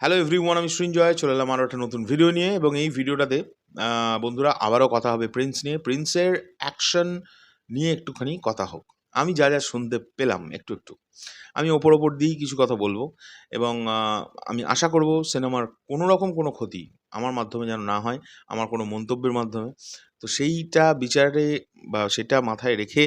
Hello everyone আমি সৃঞ্জয় চলে এলাম আরও একটা নতুন ভিডিও নিয়ে, এবং এই ভিডিওটাতে বন্ধুরা আবারও কথা হবে প্রিন্স নিয়ে। প্রিন্সের অ্যাকশন নিয়ে একটুখানি কথা হোক। আমি যা যা শুনতে পেলাম একটু একটু। আমি ওপর ওপর দিয়েই কিছু কথা বলব, এবং আমি আশা করব সিনেমার কোনো রকম কোনো ক্ষতি আমার মাধ্যমে যেন না হয়, আমার কোনো মন্তব্যের মাধ্যমে। তো সেইটা বিচারে বা সেটা মাথায় রেখে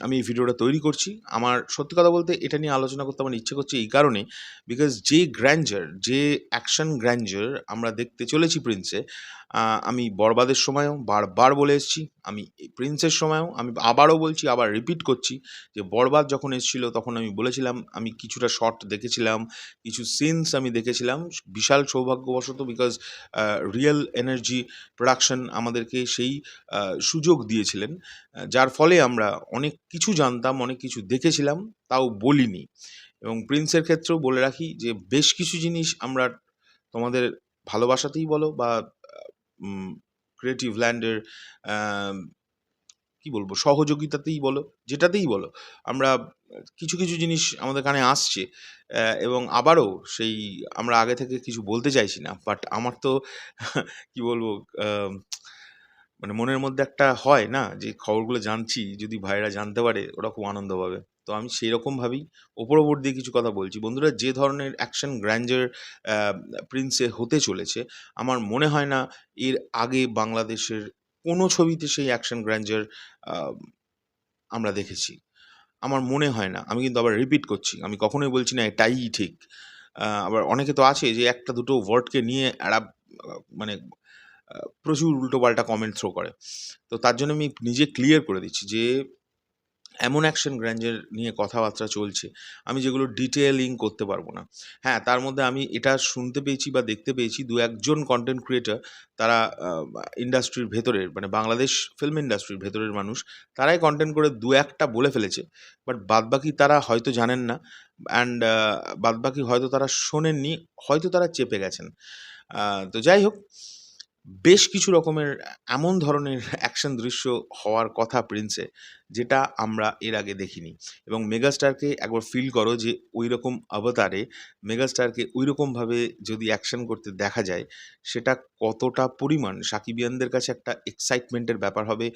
আমি এই ভিডিওটা তৈরি করছি। আমার সত্যি কথা বলতে এটা নিয়ে আলোচনা করতে আমার ইচ্ছে করছে এই কারণে বিকজ যে গ্র্যান্ডার যে অ্যাকশন গ্র্যান্ডার আমরা দেখতে চলেছি প্রিন্সে আমি বরবাদের সময়ও বারবার বলে এসেছি, আমি প্রিন্সের সময়ও, আমি আবারও বলছি, আবার রিপিট করছি যে বরবাদ যখন এসেছিল তখন আমি বলেছিলাম, আমি কিছুটা শর্ট দেখেছিলাম, কিছু সিনস আমি দেখেছিলাম, বিশাল সৌভাগ্যবশত বিকজ রিয়েল এনার্জি প্রোডাকশন আমাদেরকে সেই সুযোগ দিয়েছিলেন, যার ফলে আমরা অনেক কিছু জানতাম, অনেক কিছু দেখেছিলাম, তাও বলিনি। এবং প্রিন্সের ক্ষেত্রেও বলে রাখি যে, বেশ কিছু জিনিস আমরা তোমাদের ভালোবাসাতেই বলো বা ক্রিয়েটিভ ল্যান্ডের কি বলব, সহযোগিতাতেই বলো, যেটাতেই বলো, আমরা কিছু কিছু জিনিস আমাদের কানে আসছে এবং আবারও সেই আমরা আগে থেকে কিছু বলতে চাইছি না বাট আমার তো, কি বলব মানে মনের মধ্যে একটা হয় না যে খবরগুলো জানছি, যদি ভাইরা জানতে পারে ওরা খুব আনন্দ পাবে। তো আমি সেই রকমভাবেই ওপর ওপর দিয়ে কিছু কথা বলছি। বন্ধুরা, যে ধরনের অ্যাকশন গ্র্যান্ডার প্রিন্সে হতে চলেছে, আমার মনে হয় না এর আগে বাংলাদেশের কোনো ছবিতে সেই অ্যাকশন গ্র্যান্ডার আমরা দেখেছি। আমার মনে হয় না। আমি কিন্তু আবার রিপিট করছি। আমি কখনোই বলছি না এটাই ঠিক। আবার অনেকে তো আছে যে একটা দুটো ওয়ার্ডকে নিয়ে একটা মানে প্রচুর উল্টোপাল্টা কমেন্ট থ্রো করে। তো তার জন্য আমি নিজে ক্লিয়ার করে দিচ্ছি যে, এমন অ্যাকশন গ্র্যান্ডার নিয়ে কথাবার্তা চলছে, আমি যেগুলো ডিটেলিং করতে পারব না। হ্যাঁ তার মধ্যে আমি এটা শুনতে পেয়েছি বা দেখতে পেয়েছি, দু একজন কন্টেন্ট ক্রিয়েটার তারা ইন্ডাস্ট্রির ভেতরের মানে বাংলাদেশ ফিল্ম ইন্ডাস্ট্রির ভেতরের মানুষ, তারাই কন্টেন্ট করে দু একটা বলে ফেলেছে বাট বাদবাকি তারা হয়তো জানেন না অ্যান্ড বাদবাকি হয়তো তারা শোনেননি, হয়তো তারা চেপে গেছেন। তো যাই হোক বেশ কিছু রকমের এমন ধরনের অ্যাকশন দৃশ্য হওয়ার কথা প্রিন্সে যেটা আমরা এর আগে দেখিনি। এবং মেগাস্টারকে একবার ফিল করো যে ওই রকম অবতারে মেগাস্টারকে ওই রকমভাবে যদি অ্যাকশন করতে দেখা যায়, সেটা কতটা পরিমাণ? সাকিবিয়ানদের কাছে একটা এক্সাইটমেন্টের ব্যাপার হবে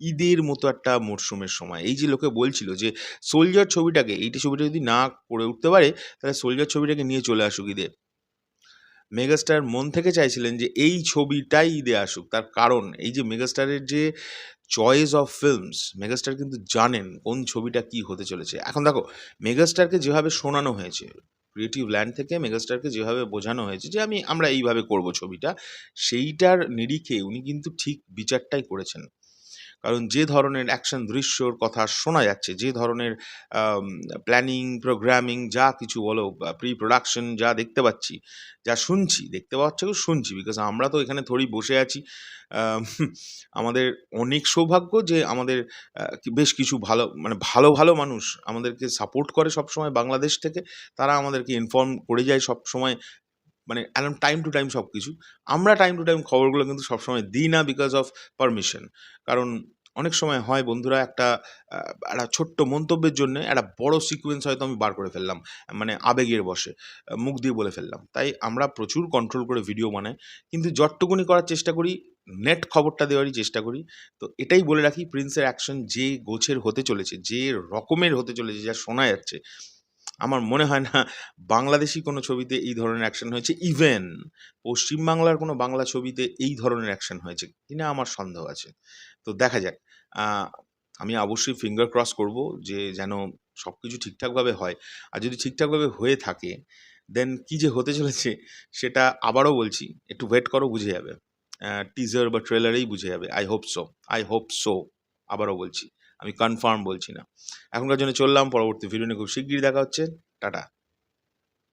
ঈদের মতো একটা মরশুমের সময়। এই যে লোকে বলছিল যে সোলজার ছবিটাকে, এইটি ছবিটা যদি না করে উঠতে পারে, তাহলে সোলজার ছবিটাকে নিয়ে চলে আসুক ঈদে। মেগাস্টার মন থেকে চাইছিলেন যে এই ছবিটাই ঈদে আসুক। তার কারণ এই যে মেগাস্টারের যে চয়েস অফ ফিল্মস মেগাস্টার কিন্তু জানেন কোন ছবিটা কি হতে চলেছে। এখন দেখো, মেগাস্টারকে যেভাবে শোনানো হয়েছে ক্রিয়েটিভ ল্যান্ড থেকে মেগাস্টারকে যেভাবে বোঝানো হয়েছে যে আমি, আমরা এইভাবে করব ছবিটা, সেইটার নিরিখে উনি কিন্তু ঠিক বিচারটাই করেছেন। কারণ যে ধরনের অ্যাকশন দৃশ্যর কথা শোনা যাচ্ছে, যে ধরনের প্ল্যানিং প্রোগ্রামিং যা কিছু বলো প্রি প্রোডাকশন যা দেখতে পাচ্ছি, যা শুনছি, দেখতে পাচ্ছি শুনছি বিকজ আমরা তো এখানে থোড়ি বসে আছি। আমাদের অনেক সৌভাগ্য যে আমাদের বেশ কিছু ভালো মানে ভালো ভালো মানুষ আমাদেরকে সাপোর্ট করে সব সময় বাংলাদেশ থেকে। তারা আমাদেরকে ইনফর্ম করে যায় সব সময় মানে অ্যালাম টাইম টু টাইম সব কিছু আমরা টাইম টু টাইম খবরগুলো কিন্তু সবসময় দিই না বিকজ অফ পারমিশন কারণ অনেক সময় হয় বন্ধুরা একটা একটা ছোট্ট মন্তব্যের জন্য একটা বড় সিকোয়েন্স হয়তো আমি বার করে ফেললাম মানে আবেগের বসে মুখ দিয়ে বলে ফেললাম। তাই আমরা প্রচুর কন্ট্রোল করে ভিডিও বানাই, কিন্তু যতটুকুনি করার চেষ্টা করি নেট খবরটা দেওয়ারই চেষ্টা করি। তো এটাই বলে রাখি প্রিন্সের অ্যাকশন যে গোছের হতে চলেছে, যে রকমের হতে চলেছে, যা শোনা যাচ্ছে আমার মনে হয় না বাংলাদেশি কোনো ছবিতে এই ধরনের অ্যাকশন হয়েছে। ইভেন পশ্চিমবাংলার কোনো বাংলা ছবিতে এই ধরনের অ্যাকশন হয়েছে কিনা আমার সন্দেহ আছে। তো দেখা যাক আমি অবশ্যই ফিঙ্গার ক্রস করব যে যেন সব কিছু ঠিকঠাকভাবে হয়। আর যদি ঠিকঠাকভাবে হয়ে থাকে দেন কি যে হতে চলেছে সেটা আবারও বলছি, একটু ওয়েট করো, বুঝে যাবে। টিজার বা ট্রেলারেই বুঝে যাবে। I hope so I hope so আবারও বলছি। আমি কনফার্ম বলছি না। এখনকার জন্য চললাম, পরবর্তী ভিডিও নিয়ে খুব শিগগিরই দেখা হচ্ছে। টাটা।